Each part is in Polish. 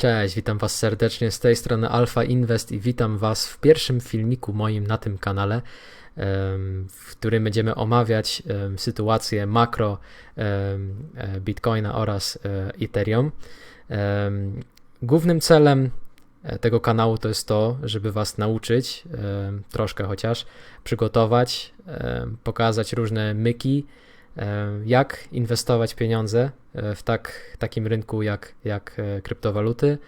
Cześć, witam Was serdecznie z tej strony Alpha Invest i witam Was w pierwszym filmiku moim na tym kanale, w którym będziemy omawiać sytuację makro e, Bitcoina oraz e, Ethereum. Głównym celem e, tego kanału to jest to, żeby Was nauczyć, troszkę chociaż, przygotować, pokazać różne myki, jak inwestować pieniądze e, w tak, takim rynku jak, jak e, kryptowaluty,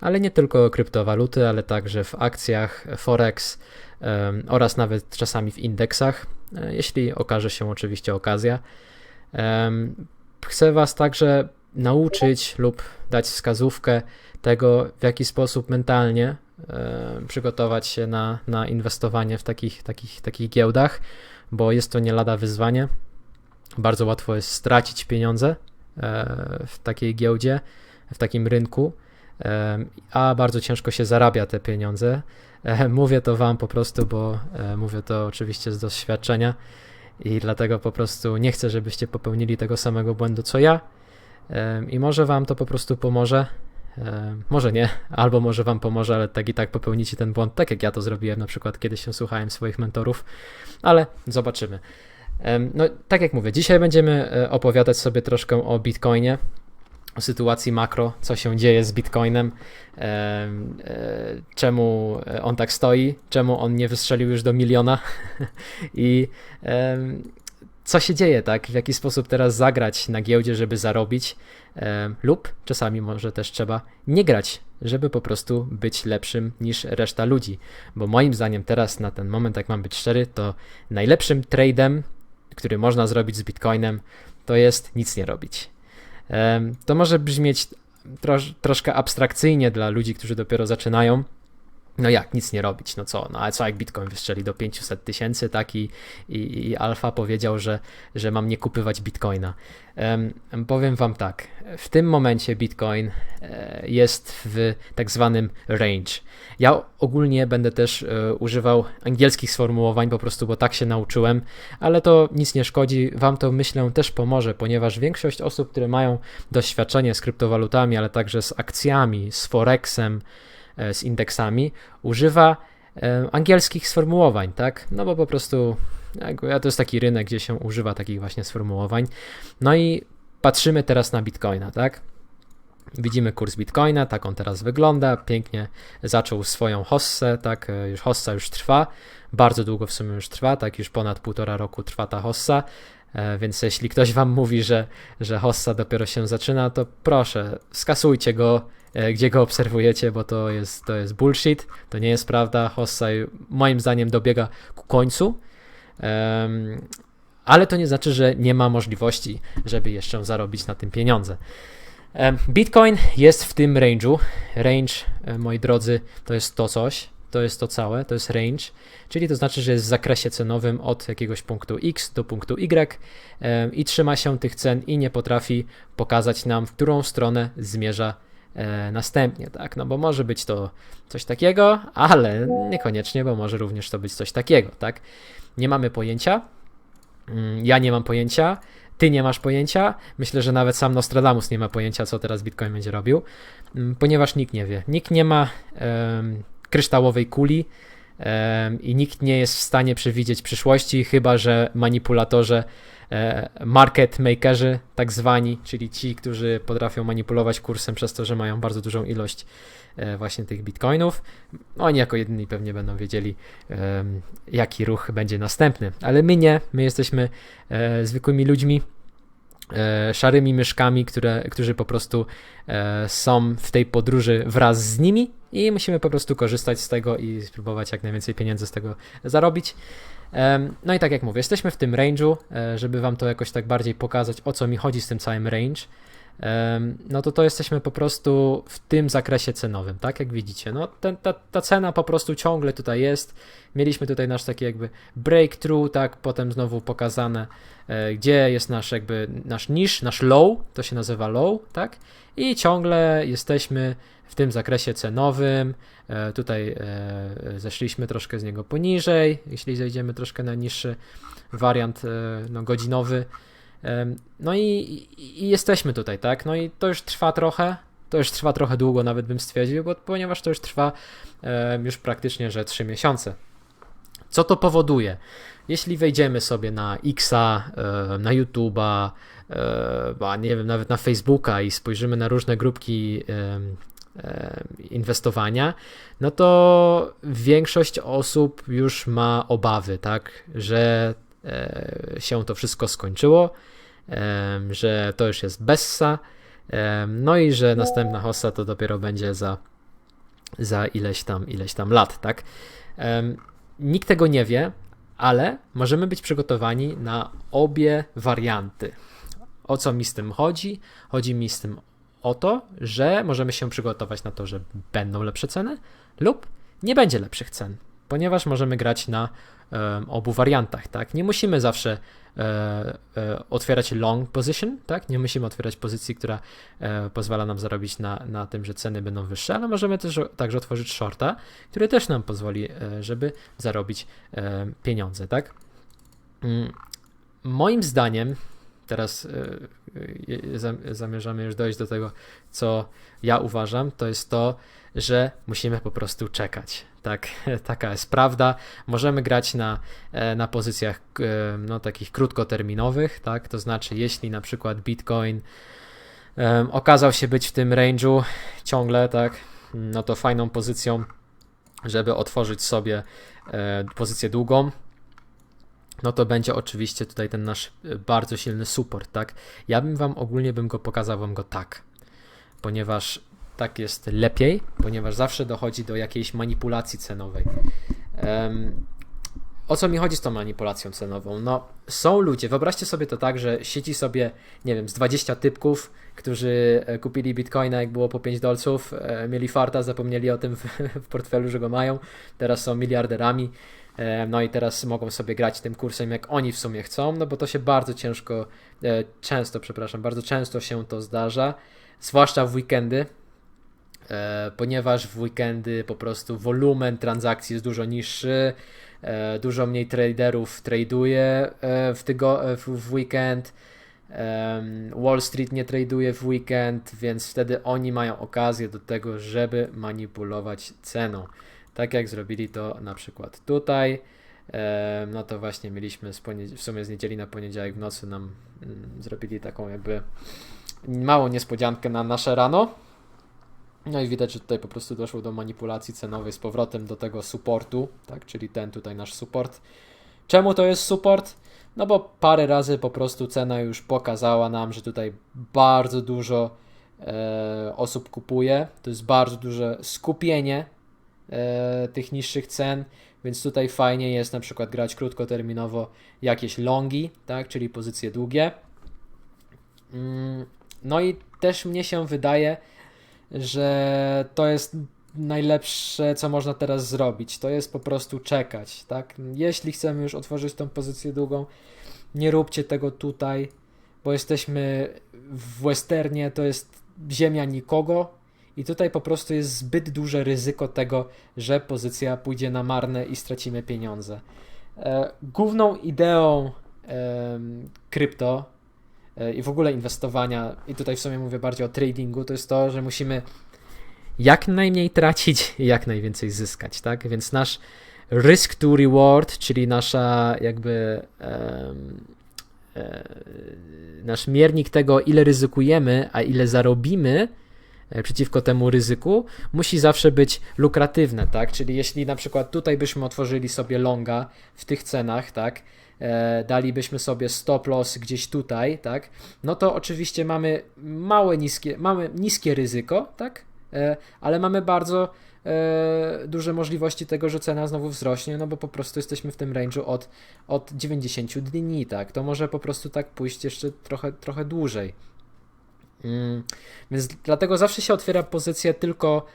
ale nie tylko kryptowaluty, ale także w akcjach, forex oraz nawet czasami w indeksach, e, jeśli okaże się oczywiście okazja. Chcę Was także nauczyć lub dać wskazówkę tego, w jaki sposób mentalnie e, przygotować się na, na inwestowanie w takich, takich, takich giełdach, bo jest to nie lada wyzwanie. Bardzo łatwo jest stracić pieniądze e, w takiej giełdzie, w takim rynku, e, a bardzo ciężko się zarabia te pieniądze. E, Mówię to Wam po prostu, bo mówię to oczywiście z doświadczenia i dlatego po prostu nie chcę, żebyście popełnili tego samego błędu co ja. I może Wam to po prostu pomoże. Może nie, albo może Wam pomoże, ale tak i tak popełnicie ten błąd, tak jak ja to zrobiłem na przykład, kiedy się słuchałem swoich mentorów, ale zobaczymy. No, tak jak mówię, dzisiaj będziemy e, opowiadać sobie troszkę o Bitcoinie, o sytuacji makro, co się dzieje z Bitcoinem, em, e, czemu on tak stoi, czemu on nie wystrzelił już do miliona i co się dzieje, tak? W jaki sposób teraz zagrać na giełdzie, żeby zarobić, lub czasami może też trzeba nie grać, żeby po prostu być lepszym niż reszta ludzi. Bo moim zdaniem teraz na ten moment, jak mam być szczery, to najlepszym tradem, który można zrobić z Bitcoinem, to jest nic nie robić. To może brzmieć trosz, troszkę abstrakcyjnie dla ludzi, którzy dopiero zaczynają. No jak, nic nie robić, no co, no ale co jak Bitcoin wystrzeli do 500 tysięcy, tak, i, i, i Alfa powiedział, że, że mam nie kupywać Bitcoina. Em, powiem wam tak, w tym momencie Bitcoin e, jest w tak zwanym range. Ja ogólnie będę też e, używał angielskich sformułowań, po prostu, bo tak się nauczyłem, ale to nic nie szkodzi, wam to myślę też pomoże, ponieważ większość osób, które mają doświadczenie z kryptowalutami, ale także z akcjami, z Forexem, z indeksami, używa e, angielskich sformułowań, tak? No bo po prostu to jest taki rynek, gdzie się używa takich właśnie sformułowań. No i patrzymy teraz na Bitcoina, tak? Widzimy kurs Bitcoina, tak on teraz wygląda, pięknie zaczął swoją hossę, tak, e, już hossa już trwa, bardzo długo w sumie już trwa, tak, już ponad półtora roku trwa ta hossa, e, więc jeśli ktoś wam mówi, że, że hossa dopiero się zaczyna, to proszę, skasujcie go, e, gdzie go obserwujecie, bo to jest, to jest bullshit, to nie jest prawda, hossa moim zdaniem dobiega ku końcu, Em, ale to nie znaczy, że nie ma możliwości, żeby jeszcze zarobić na tym pieniądze. Em, Bitcoin jest w tym range'u. Range, e, moi drodzy, to jest to coś, to jest to całe, to jest range, czyli to znaczy, że jest w zakresie cenowym od jakiegoś punktu X do punktu Y em, i trzyma się tych cen i nie potrafi pokazać nam, w którą stronę zmierza e, następnie, tak? No bo może być to coś takiego, ale niekoniecznie, bo może również to być coś takiego, tak? Nie mamy pojęcia. Mm, Ja nie mam pojęcia. Ty nie masz pojęcia. Myślę, że nawet sam Nostradamus nie ma pojęcia, co teraz Bitcoin będzie robił, mm, ponieważ nikt nie wie. Nikt nie ma em, kryształowej kuli i nikt nie jest w stanie przewidzieć przyszłości, chyba że manipulatorzy, e, market makerzy, tak zwani, czyli ci, którzy potrafią manipulować kursem przez to, że mają bardzo dużą ilość e, właśnie tych bitcoinów. Oni jako jedyni pewnie będą wiedzieli, jaki ruch będzie następny. Ale my nie, my jesteśmy e, zwykłymi ludźmi, e, szarymi myszkami, które, którzy po prostu e, są w tej podróży wraz z nimi i musimy po prostu korzystać z tego i spróbować jak najwięcej pieniędzy z tego zarobić. No i tak jak mówię, jesteśmy w tym range'u, e, żeby wam to jakoś tak bardziej pokazać, o co mi chodzi z tym całym range. No to to jesteśmy po prostu w tym zakresie cenowym, tak jak widzicie. No ten, ta, ta cena po prostu ciągle tutaj jest. Mieliśmy tutaj nasz taki jakby breakthrough, tak, potem znowu pokazane, e, gdzie jest nasz jakby nasz niż, nasz low, to się nazywa low, tak? I ciągle jesteśmy w tym zakresie cenowym. E, Tutaj e, zeszliśmy troszkę z niego poniżej, jeśli zejdziemy troszkę na niższy wariant no, godzinowy. No i, i, jesteśmy tutaj, tak? No i to już trwa trochę, To już trwa trochę długo, nawet bym stwierdził, bo, ponieważ to już trwa już praktycznie, że 3 miesiące. Co to powoduje? Jeśli wejdziemy sobie na Xa, e, na YouTube'a, e, nie wiem, nawet na Facebooka i spojrzymy na różne grupki inwestowania, no to większość osób już ma obawy, tak, że się to wszystko skończyło, że to już jest bessa, no i że następna hossa to dopiero będzie za, za ileś tam, ileś tam lat, tak. Nikt tego nie wie, ale możemy być przygotowani na obie warianty. O co mi z tym chodzi? Chodzi mi z tym o to, że możemy się przygotować na to, że będą lepsze ceny lub nie będzie lepszych cen, ponieważ możemy grać na obu wariantach, tak? Nie musimy zawsze e, e, otwierać long position, tak? Nie musimy otwierać pozycji, która e, pozwala nam zarobić na, na tym, że ceny będą wyższe, ale możemy też także otworzyć shorta, który też nam pozwoli, żeby zarobić pieniądze, tak? Mm, moim zdaniem, teraz zamierzamy już dojść do tego, co ja uważam, to jest to, że musimy po prostu czekać. Tak, taka jest prawda. Możemy grać na, e, na pozycjach e, no, takich krótkoterminowych, tak? To znaczy, jeśli na przykład Bitcoin um, okazał się być w tym range'u ciągle, tak, no to fajną pozycją, żeby otworzyć sobie e, pozycję długą, no to będzie oczywiście tutaj ten nasz bardzo silny support, tak? Ja bym wam ogólnie bym go pokazał wam go tak, ponieważ tak jest lepiej, ponieważ zawsze dochodzi do jakiejś manipulacji cenowej. Um, o co mi chodzi z tą manipulacją cenową? No, są ludzie, wyobraźcie sobie to tak, że siedzi sobie, nie wiem, z 20 typków, którzy e, kupili bitcoina, jak było po 5 dolców, e, mieli farta, zapomnieli o tym w, w portfelu, że go mają, teraz są miliarderami, e, no i teraz mogą sobie grać tym kursem, jak oni w sumie chcą, no bo to się bardzo ciężko, często, przepraszam, bardzo często się to zdarza, zwłaszcza w weekendy, ponieważ w weekendy po prostu wolumen transakcji jest dużo niższy, e, dużo mniej traderów traduje e, w, tygo, w weekend. Wall Street nie traduje w weekend, więc wtedy oni mają okazję do tego, żeby manipulować ceną. Tak jak zrobili to na przykład tutaj. No to właśnie mieliśmy w sumie z niedzieli na poniedziałek w nocy nam mm, zrobili taką jakby małą niespodziankę na nasze rano. No i widać, że tutaj po prostu doszło do manipulacji cenowej z powrotem do tego supportu, tak, czyli ten tutaj nasz support. Czemu to jest support? No bo parę razy po prostu cena już pokazała nam, że tutaj bardzo dużo e, osób kupuje. To jest bardzo duże skupienie e, tych niższych cen, więc tutaj fajnie jest na przykład grać krótkoterminowo jakieś longi, tak, czyli pozycje długie. Mm, no i też mnie się wydaje, że to jest najlepsze, co można teraz zrobić. To jest po prostu czekać, tak? Jeśli chcemy już otworzyć tą pozycję długą, nie róbcie tego tutaj, bo jesteśmy w westernie, to jest ziemia nikogo i tutaj po prostu jest zbyt duże ryzyko tego, że pozycja pójdzie na marne i stracimy pieniądze. E, główną ideą krypto i w ogóle inwestowania, i tutaj w sumie mówię bardziej o tradingu, to jest to, że musimy jak najmniej tracić i jak najwięcej zyskać, tak? Więc nasz risk to reward, czyli nasza jakby um, e, nasz miernik tego, ile ryzykujemy, a ile zarobimy e, przeciwko temu ryzyku, musi zawsze być lukratywne, tak? Czyli jeśli na przykład tutaj byśmy otworzyli sobie longa w tych cenach, tak? E, dalibyśmy sobie stop loss gdzieś tutaj, tak, no to oczywiście mamy małe, niskie, mamy niskie ryzyko, tak, e, ale mamy bardzo e, duże możliwości tego, że cena znowu wzrośnie, no bo po prostu jesteśmy w tym range'u od, od 90 dni, tak, to może po prostu tak pójść jeszcze trochę, trochę dłużej. Mm, więc dlatego zawsze się otwiera pozycję tylko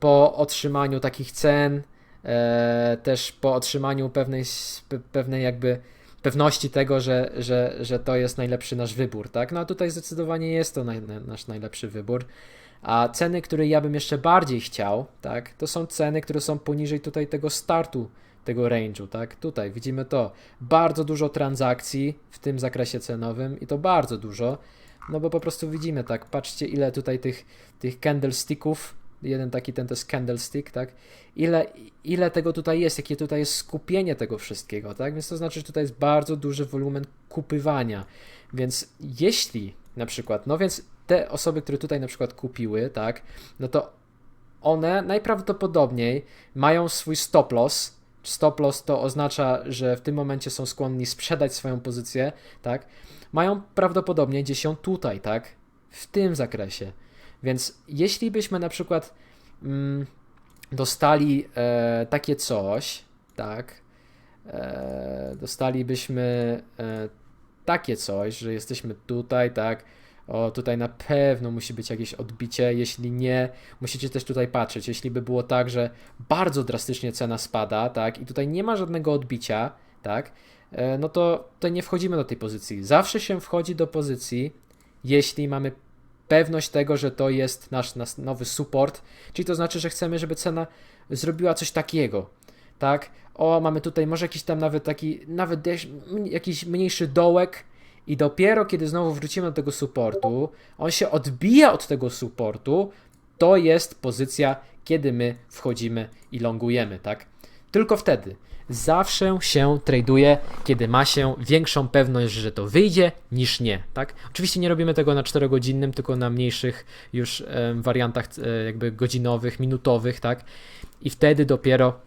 po otrzymaniu takich cen, e, też po otrzymaniu pewnej, pewnej jakby pewności tego, że, że, że to jest najlepszy nasz wybór, tak? No a tutaj zdecydowanie jest to naj, nasz najlepszy wybór. A ceny, które ja bym jeszcze bardziej chciał, tak, to są ceny, które są poniżej tutaj tego startu, tego range'u, tak? Tutaj widzimy to. Bardzo dużo transakcji w tym zakresie cenowym i to bardzo dużo. No bo po prostu widzimy, tak, patrzcie ile tutaj tych, tych candlesticków, jeden taki ten to jest candlestick, tak, ile, ile tego tutaj jest, jakie tutaj jest skupienie tego wszystkiego, tak, więc to znaczy, że tutaj jest bardzo duży wolumen kupywania, więc jeśli na przykład, no więc te osoby, które tutaj na przykład kupiły, tak, no to one najprawdopodobniej mają swój stop loss. Stop loss to oznacza, że w tym momencie są skłonni sprzedać swoją pozycję, tak? Mają prawdopodobnie gdzieś ją tutaj, tak? W tym zakresie. Więc jeśli byśmy na przykład mm, dostali e, takie coś, tak? E, dostalibyśmy e, takie coś, że jesteśmy tutaj, tak? o tutaj na pewno musi być jakieś odbicie, jeśli nie, musicie też tutaj patrzeć, jeśli by było tak, że bardzo drastycznie cena spada, tak, i tutaj nie ma żadnego odbicia, tak, e, no to, to nie wchodzimy do tej pozycji. Zawsze się wchodzi do pozycji, jeśli mamy pewność tego, że to jest nasz, nasz nowy support, czyli to znaczy, że chcemy, żeby cena zrobiła coś takiego, tak, o, mamy tutaj może jakiś tam nawet taki, nawet jakiś mniejszy dołek, i dopiero kiedy znowu wrócimy do tego supportu, on się odbija od tego supportu, to jest pozycja, kiedy my wchodzimy i longujemy, tak? Tylko wtedy. Zawsze się traduje, kiedy ma się większą pewność, że to wyjdzie, niż nie, tak? Oczywiście nie robimy tego na 4-godzinnym, tylko na mniejszych już e, wariantach e, jakby godzinowych, minutowych, tak? I wtedy dopiero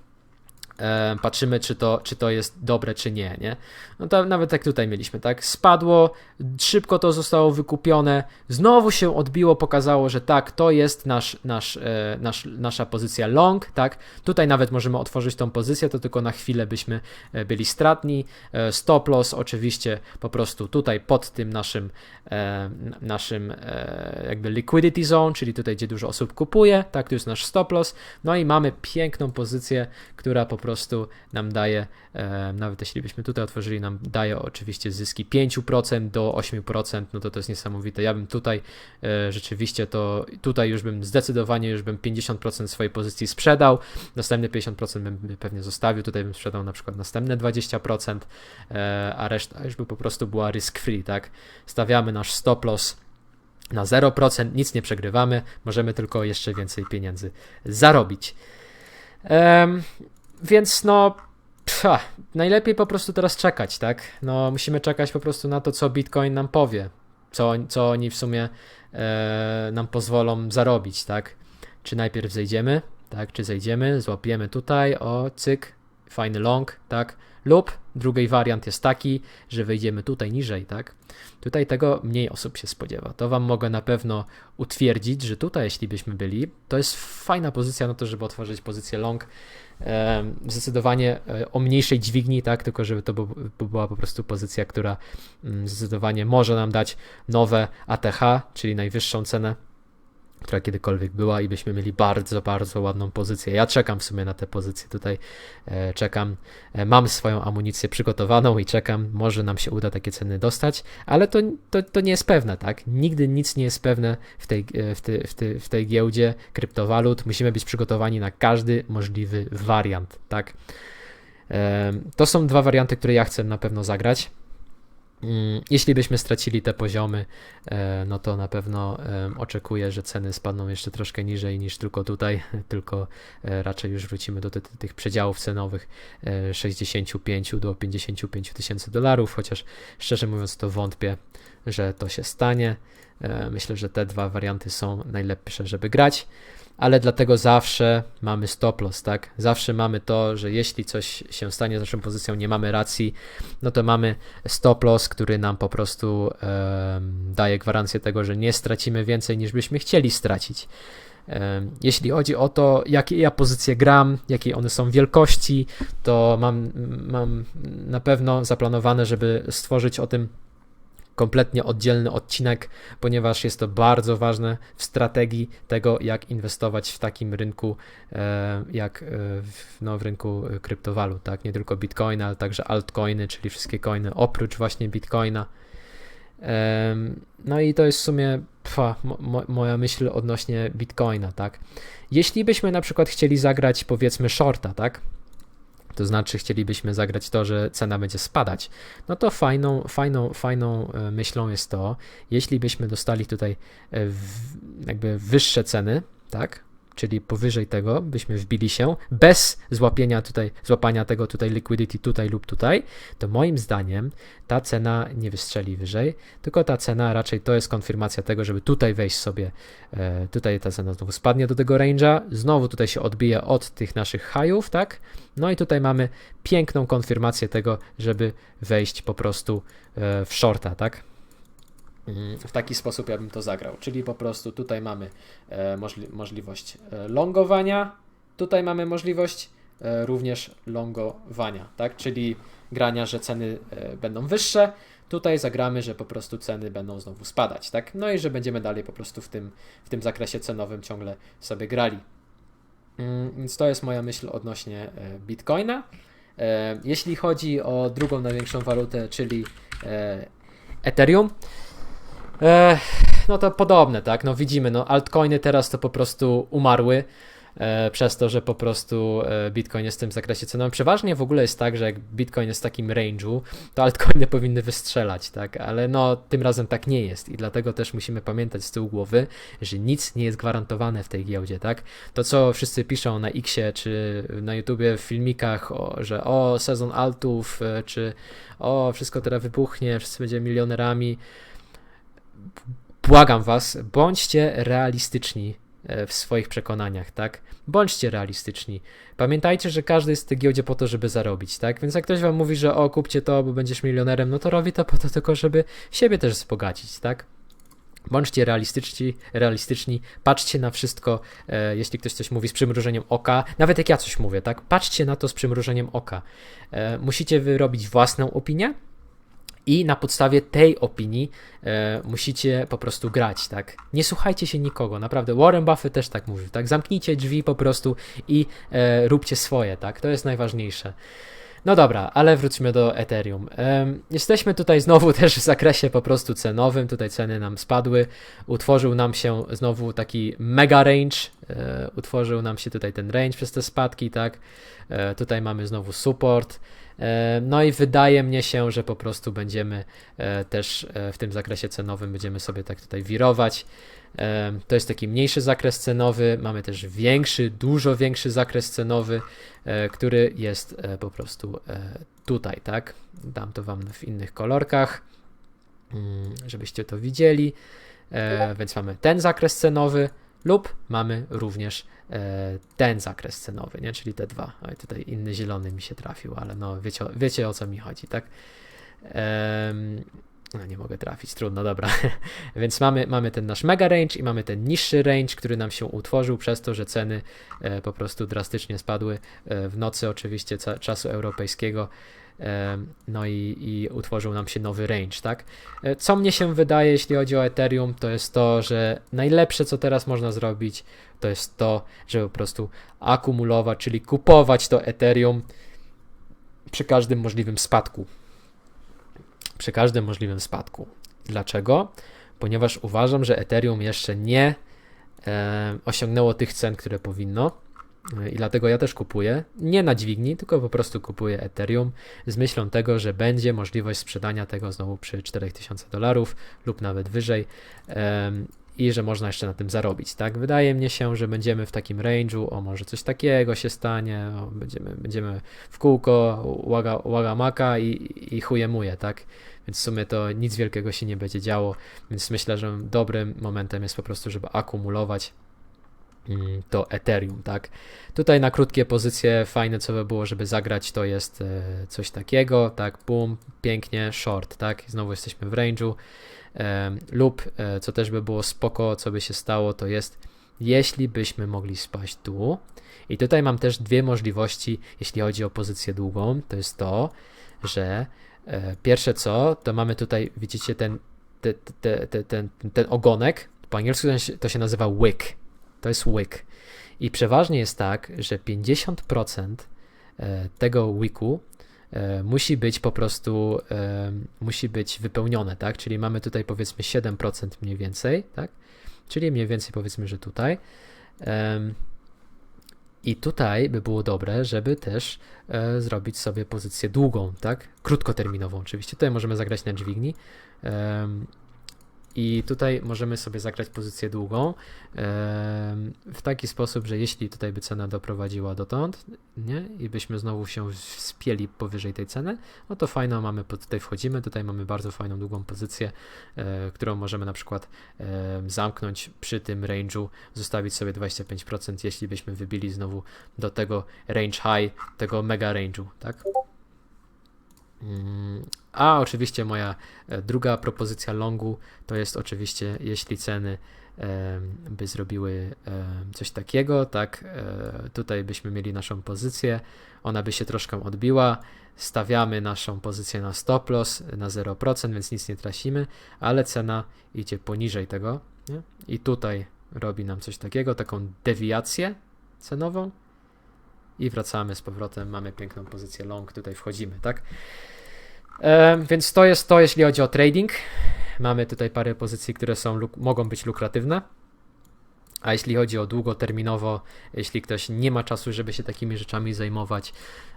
patrzymy, czy to, czy to jest dobre, czy nie, nie? No to nawet jak tutaj mieliśmy, tak? Spadło, szybko to zostało wykupione, znowu się odbiło, pokazało, że tak, to jest nasz, nasz, e, nasz, nasza pozycja long, tak? Tutaj nawet możemy otworzyć tą pozycję, to tylko na chwilę byśmy e, byli stratni. E, stop loss oczywiście po prostu tutaj pod tym naszym, naszym jakby liquidity zone, czyli tutaj, gdzie dużo osób kupuje, tak? To jest nasz stop loss. No i mamy piękną pozycję, która po prostu nam daje, e, nawet jeśli byśmy tutaj otworzyli, nam daje oczywiście zyski 5% do 8%, no to to jest niesamowite. Ja bym tutaj e, rzeczywiście to, tutaj już bym zdecydowanie już bym 50% swojej pozycji sprzedał, następne 50% bym pewnie zostawił, tutaj bym sprzedał na przykład następne 20%, e, a reszta już by po prostu była risk free, tak? Stawiamy nasz stop loss na 0%, nic nie przegrywamy, możemy tylko jeszcze więcej pieniędzy zarobić. Więc no, pfa, najlepiej po prostu teraz czekać, tak? No, musimy czekać po prostu na to, co Bitcoin nam powie, co, co oni w sumie e, nam pozwolą zarobić, tak? Czy najpierw zejdziemy, tak? Czy zejdziemy, złapiemy tutaj, o, cyk, fajny long, tak? Lub drugi wariant jest taki, że wejdziemy tutaj niżej, tak? Tutaj tego mniej osób się spodziewa. To Wam mogę na pewno utwierdzić, że tutaj, jeśli byśmy byli, to jest fajna pozycja na to, żeby otworzyć pozycję long zdecydowanie e, o mniejszej dźwigni, tak, tylko żeby to była po prostu pozycja, która mm, zdecydowanie może nam dać nowe ATH, czyli najwyższą cenę która kiedykolwiek była i byśmy mieli bardzo, bardzo ładną pozycję. Ja czekam w sumie na tę pozycję tutaj, e, czekam, e, mam swoją amunicję przygotowaną i czekam, może nam się uda takie ceny dostać, ale to, to, to nie jest pewne, tak? Nigdy nic nie jest pewne w tej, e, w, tej, w, tej, w tej giełdzie kryptowalut, musimy być przygotowani na każdy możliwy wariant, tak? To są dwa warianty, które ja chcę na pewno zagrać. Mm, jeśli byśmy stracili te poziomy, e, no to na pewno oczekuję, że ceny spadną jeszcze troszkę niżej niż tylko tutaj, tylko e, raczej już wrócimy do tych przedziałów cenowych 65 e, do 55 tysięcy dolarów, chociaż szczerze mówiąc to wątpię, że to się stanie. Myślę, że te dwa warianty są najlepsze, żeby grać ale dlatego zawsze mamy stop loss, tak? Zawsze mamy to, że jeśli coś się stanie z naszą pozycją, nie mamy racji, no to mamy stop loss, który nam po prostu e, daje gwarancję tego, że nie stracimy więcej niż byśmy chcieli stracić. E, jeśli chodzi o to, jakie ja pozycje gram, jakie one są wielkości, to mam, mam na pewno zaplanowane, żeby stworzyć o tym kompletnie oddzielny odcinek, ponieważ jest to bardzo ważne w strategii tego, jak inwestować w takim rynku, e, jak e, w, no, w rynku kryptowalut, tak? Nie tylko Bitcoin, ale także altcoiny, czyli wszystkie coiny oprócz właśnie Bitcoina. No i to jest w sumie pfa, mo, moja myśl odnośnie Bitcoina, tak? Jeśli byśmy na przykład chcieli zagrać powiedzmy shorta, tak? To znaczy chcielibyśmy zagrać to, że cena będzie spadać, no to fajną, fajną, fajną e, myślą jest to, jeśli byśmy dostali tutaj e, jakby wyższe ceny, tak, czyli powyżej tego byśmy wbili się bez złapienia tutaj, złapania tego tutaj liquidity tutaj lub tutaj, to moim zdaniem ta cena nie wystrzeli wyżej, tylko ta cena raczej to jest konfirmacja tego, żeby tutaj wejść sobie, e, tutaj ta cena znowu spadnie do tego range'a, znowu tutaj się odbije od tych naszych highów, tak? No i tutaj mamy piękną konfirmację tego, żeby wejść po prostu e, w shorta, tak? W taki sposób ja bym to zagrał, czyli po prostu tutaj mamy e, możli możliwość e, longowania, tutaj mamy możliwość e, również longowania, tak? Czyli grania, że ceny będą wyższe, tutaj zagramy, że po prostu ceny będą znowu spadać, tak? No i że będziemy dalej po prostu w tym, w tym zakresie cenowym ciągle sobie grali. Mm, więc to jest moja myśl odnośnie Bitcoina. Jeśli chodzi o drugą największą walutę, czyli Ethereum, No to podobne, tak? No widzimy, no altcoiny teraz to po prostu umarły e, przez to, że po prostu e, Bitcoin jest w tym zakresie cenowym. Przeważnie w ogóle jest tak, że jak Bitcoin jest w takim range'u, to altcoiny powinny wystrzelać, tak? Ale no tym razem tak nie jest i dlatego też musimy pamiętać z tyłu głowy, że nic nie jest gwarantowane w tej giełdzie, tak? To co wszyscy piszą na Xie czy na YouTubie w filmikach, o, że o sezon altów, e, czy o wszystko teraz wybuchnie, wszyscy będziemy milionerami, błagam was, bądźcie realistyczni e, w swoich przekonaniach, tak? Bądźcie realistyczni. Pamiętajcie, że każdy jest w tej giełdzie po to, żeby zarobić, tak? Więc jak ktoś wam mówi, że o, kupcie to, bo będziesz milionerem, no to robi to po to tylko, żeby siebie też wzbogacić, tak? Bądźcie realistyczni, realistyczni, patrzcie na wszystko, e, jeśli ktoś coś mówi z przymrużeniem oka, nawet jak ja coś mówię, tak? Patrzcie na to z przymrużeniem oka. E, musicie wyrobić własną opinię, i na podstawie tej opinii e, musicie po prostu grać, tak? Nie słuchajcie się nikogo, naprawdę. Warren Buffett też tak mówił, tak? Zamknijcie drzwi po prostu i e, róbcie swoje, tak? To jest najważniejsze. No dobra, ale wróćmy do Ethereum. jesteśmy tutaj znowu też w zakresie po prostu cenowym. Tutaj ceny nam spadły. Utworzył nam się znowu taki mega range. E, utworzył nam się tutaj ten range przez te spadki, tak? E, tutaj mamy znowu support. E, no i wydaje mnie się, że po prostu będziemy e, też e, w tym zakresie cenowym będziemy sobie tak tutaj wirować. To jest taki mniejszy zakres cenowy, mamy też większy, dużo większy zakres cenowy, który jest po prostu tutaj, tak? Dam to Wam w innych kolorkach, mm, żebyście to widzieli. Więc mamy ten zakres cenowy lub mamy również E, ten zakres cenowy, nie? czyli te dwa. Oj, tutaj inny zielony mi się trafił, ale no wiecie, wiecie o co mi chodzi, tak? no nie mogę trafić, trudno, dobra. Więc mamy, mamy ten nasz mega range i mamy ten niższy range, który nam się utworzył przez to, że ceny e, po prostu drastycznie spadły e, w nocy oczywiście czasu europejskiego no i, i utworzył nam się nowy range, tak? E, co mnie się wydaje, jeśli chodzi o Ethereum, to jest to, że najlepsze, co teraz można zrobić, to jest to, żeby po prostu akumulować, czyli kupować to Ethereum przy każdym możliwym spadku. Przy każdym możliwym spadku. Dlaczego? Ponieważ uważam, że Ethereum jeszcze nie e, osiągnęło tych cen, które powinno i dlatego ja też kupuję, nie na dźwigni, tylko po prostu kupuję Ethereum z myślą tego, że będzie możliwość sprzedania tego znowu przy 4000 dolarów lub nawet wyżej i że można jeszcze na tym zarobić, tak? Wydaje mi się, że będziemy w takim range'u, o może coś takiego się stanie, o, będziemy, będziemy w kółko, łaga, łaga maka i, i chujemuje, tak? Więc w sumie to nic wielkiego się nie będzie działo, więc myślę, że dobrym momentem jest po prostu, żeby akumulować to Ethereum, tak. Tutaj na krótkie pozycje fajne co by było, żeby zagrać, to jest e, coś takiego, tak, boom, pięknie, short, tak, znowu jesteśmy w range'u, lub e, co też by było spoko, co by się stało, to jest jeśli byśmy mogli spaść tu. I tutaj mam też dwie możliwości, jeśli chodzi o pozycję długą, to jest to, że e, pierwsze co, to mamy tutaj, widzicie ten, te, te, te, ten, ten ogonek, po angielsku to się nazywa wick, to jest wick. I przeważnie jest tak, że 50% e, tego wicku e, musi być po prostu e, musi być wypełnione, tak? Czyli mamy tutaj powiedzmy 7% mniej więcej, tak? Czyli mniej więcej powiedzmy, że tutaj. I tutaj by było dobre, żeby też e, zrobić sobie pozycję długą, tak? Krótkoterminową oczywiście. Tutaj możemy zagrać na dźwigni. I tutaj możemy sobie zagrać pozycję długą w taki sposób, że jeśli tutaj by cena doprowadziła dotąd, nie, i byśmy znowu się wspięli powyżej tej ceny, no to fajno mamy, tutaj wchodzimy, tutaj mamy bardzo fajną długą pozycję, e, którą możemy na przykład zamknąć przy tym range'u, zostawić sobie 25%, jeśli byśmy wybili znowu do tego range high, tego mega range'u, tak? A oczywiście moja e, druga propozycja longu to jest oczywiście, jeśli ceny by zrobiły coś takiego, tak, e, tutaj byśmy mieli naszą pozycję, ona by się troszkę odbiła, stawiamy naszą pozycję na stop loss na 0%, więc nic nie tracimy, ale cena idzie poniżej tego nie? i tutaj robi nam coś takiego, taką dewiację cenową. I wracamy z powrotem, mamy piękną pozycję long, tutaj wchodzimy, tak? Więc to jest to, jeśli chodzi o trading. Mamy tutaj parę pozycji, które są, mogą być lukratywne. A jeśli chodzi o długoterminowo, jeśli ktoś nie ma czasu, żeby się takimi rzeczami zajmować,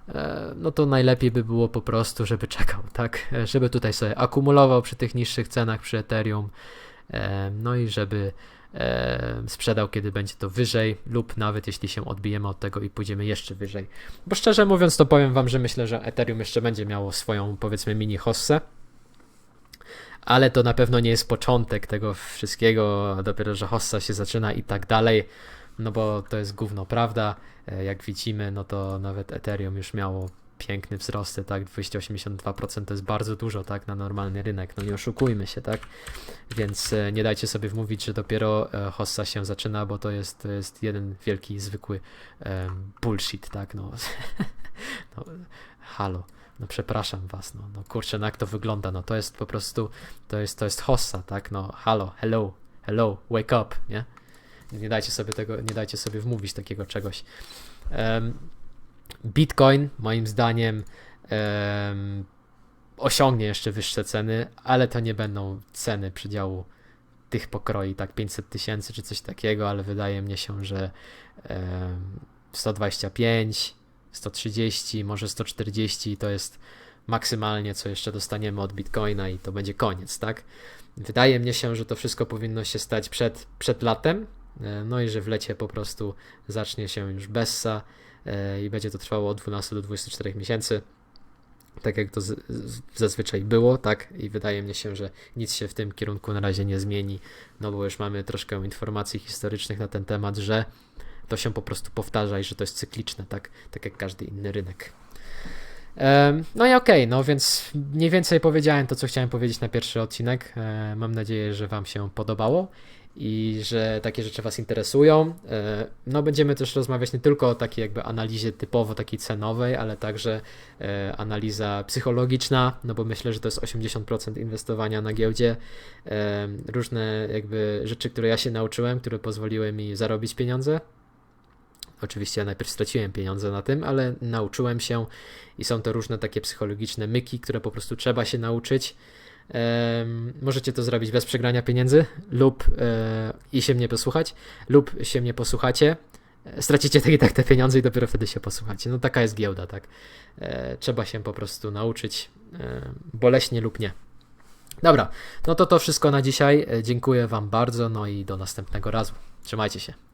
e, no to najlepiej by było po prostu, żeby czekał, tak? E, żeby tutaj sobie akumulował przy tych niższych cenach, przy Ethereum, no i żeby e, sprzedał, kiedy będzie to wyżej, lub nawet jeśli się odbijemy od tego i pójdziemy jeszcze wyżej. Bo szczerze mówiąc, to powiem Wam, że myślę, że Ethereum jeszcze będzie miało swoją, powiedzmy, mini hossę. Ale to na pewno nie jest początek tego wszystkiego, dopiero, że hossa się zaczyna i tak dalej. No bo to jest gówno prawda. E, jak widzimy, no to nawet Ethereum już miało piękny wzrosty, tak, 282% to jest bardzo dużo, tak, na normalny rynek, no nie oszukujmy się, tak, więc e, nie dajcie sobie wmówić, że dopiero e, hossa się zaczyna, bo to jest, to jest jeden wielki, zwykły um, bullshit, tak, no, no halo, no przepraszam was, no, no kurczę, no jak to wygląda, no to jest po prostu, to jest, to jest hossa, tak, no halo, hello, hello, wake up, nie, nie dajcie sobie tego, nie dajcie sobie wmówić takiego czegoś. Um, Bitcoin, moim zdaniem, um, osiągnie jeszcze wyższe ceny, ale to nie będą ceny przedziału tych pokroi, tak 500 tysięcy czy coś takiego, ale wydaje mi się, że um, 125, 130, może 140 to jest maksymalnie, co jeszcze dostaniemy od Bitcoina i to będzie koniec, tak? Wydaje mi się, że to wszystko powinno się stać przed, przed latem, e, no i że w lecie po prostu zacznie się już bessa i będzie to trwało od 12 do 24 miesięcy. Tak jak to z, z, zazwyczaj było, tak? I wydaje mi się, że nic się w tym kierunku na razie nie zmieni, no bo już mamy troszkę informacji historycznych na ten temat, że to się po prostu powtarza i że to jest cykliczne, tak? Tak jak każdy inny rynek. No i okej, okay, no więc mniej więcej powiedziałem to, co chciałem powiedzieć na pierwszy odcinek. E, mam nadzieję, że Wam się podobało i że takie rzeczy Was interesują. E, no będziemy też rozmawiać nie tylko o takiej jakby analizie typowo takiej cenowej, ale także e, analiza psychologiczna, no bo myślę, że to jest 80% inwestowania na giełdzie. E, różne jakby rzeczy, które ja się nauczyłem, które pozwoliły mi zarobić pieniądze. Oczywiście ja najpierw straciłem pieniądze na tym, ale nauczyłem się i są to różne takie psychologiczne myki, które po prostu trzeba się nauczyć możecie to zrobić bez przegrania pieniędzy lub e, i się mnie posłuchać, lub się mnie posłuchacie, e, stracicie tak i tak te pieniądze i dopiero wtedy się posłuchacie. No taka jest giełda, tak. E, trzeba się po prostu nauczyć boleśnie lub nie. Dobra, no to to wszystko na dzisiaj. Dziękuję Wam bardzo, no i do następnego razu. Trzymajcie się.